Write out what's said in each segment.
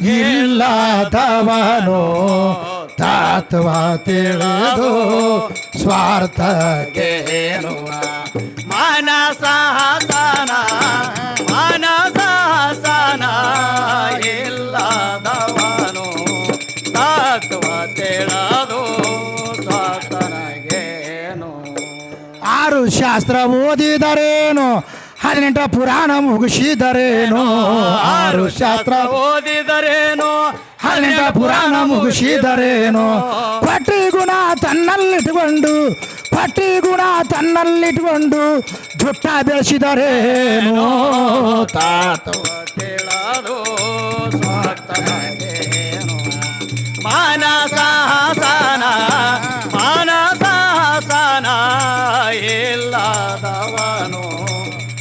ಇಲ್ಲದವನು ತತ್ವ ತಿಳಿದು ಸ್ವಾರ್ಥಕ್ಕೆ ಗೆಲುವ ಮಾನಸ ಹಸನ ಮಾನಸ ಇಲ್ಲ ಇಲ್ಲದವನು ತತ್ವ ತಿಳಿದು ಸ್ವಾರ್ಥನಗೇನು? ಆರು ಶಾಸ್ತ್ರ ಓದಿದರೇನು? ಹದಿನೆಂಟ ಪುರಾಣ ಮುಗಿಸಿದರೇನು ಆರು ಶಾಸ್ತ್ರ ಓದಿದರೇನು ಹದಿನೆಂಟ ಪುರಾಣ ಮುಗಿಸಿದರೇನು. ಪಟ್ಟಿ ಗುಣ ತನ್ನಲ್ಲಿಟ್ಕೊಂಡು ಪಟ್ಟಿ ಗುಣ ತನ್ನಲ್ಲಿಟ್ಕೊಂಡು ಜುಟ್ಟ ಬೆಳೆಸಿದರೇನು ತಾತ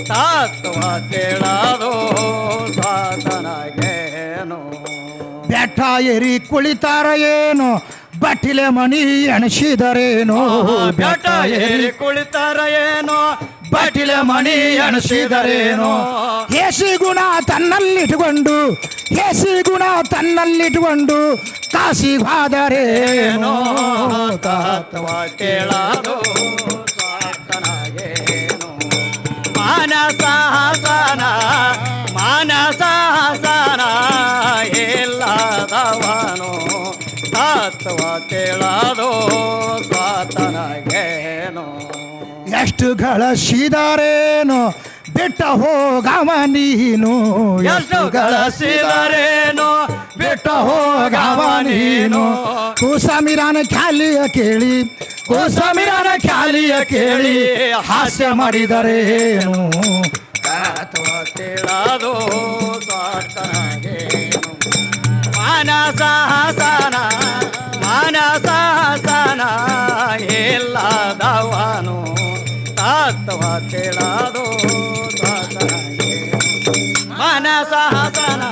ತತ್ವ ಬೆಟ್ಟ ಏರಿ ಕುಳಿತಾರ ಏನು? ಬಟ್ಟಿಲೆ ಮಣಿ ಎಣಸಿದರೇನು? ಬೆಟ್ಟ ಏರಿ ಕುಳಿತಾರ ಏನು? ಬಟ್ಟಿಲೆ ಮಣಿ ಎಣಸಿದರೇನು? ಏಸಿ ಗುಣ ತನ್ನಲ್ಲಿಟ್ಟುಕೊಂಡು ಏಸಿ ಗುಣ ತನ್ನಲ್ಲಿಟ್ಟುಕೊಂಡು ಕಾಸಿಗಾದರೇನೋ? ತತ್ವ ಕೇಳಲು ತತ್ವ ಕೇಳಲು ಸ್ವಾತನಗೇನು. ಎಷ್ಟು ಗಳಿಸಿದರೇನು ಬಿಟ್ಟ ಹೋಗವ ನೀನು. ಎಷ್ಟು ಗಳಿಸಿದರೇನು ಬಿಟ್ಟ ಹೋಗವ ನೀನು. ಕುಸಮಿರಾನ ಖ್ಯಾಲಿಯ ಕೇಳಿ ಕುಸಮಿರಾನ ಖ್ಯಾಲಿಯ ಕೇಳಿ ಹಾಸ್ಯ ಮಾಡಿದರೇನು? ತಿಳದು ಸ್ವಾತನಗೇನು. ಮಾನಸ ಹಸನ ತತ್ವ ಕೇಳಾದೋ ಮಾನಸ ಹಸನ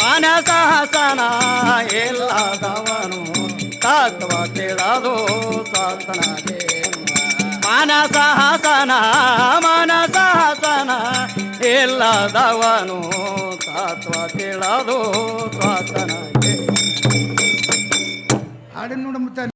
ಮಾನಸ ಹಸನ ಇಲ್ಲದವನು ತತ್ವ ಕೇಳಾದೋ ಸ್ವಾತನಗೇನು ಮನಸ ಹಸನ ಮಾನಸ ಹಸನ ಎಲ್ಲದವನು ತತ್ವ ಕೇಳಾದೋ ಸ್ವಾತನಗೆ ಹಾಡಿನ ನೋಡ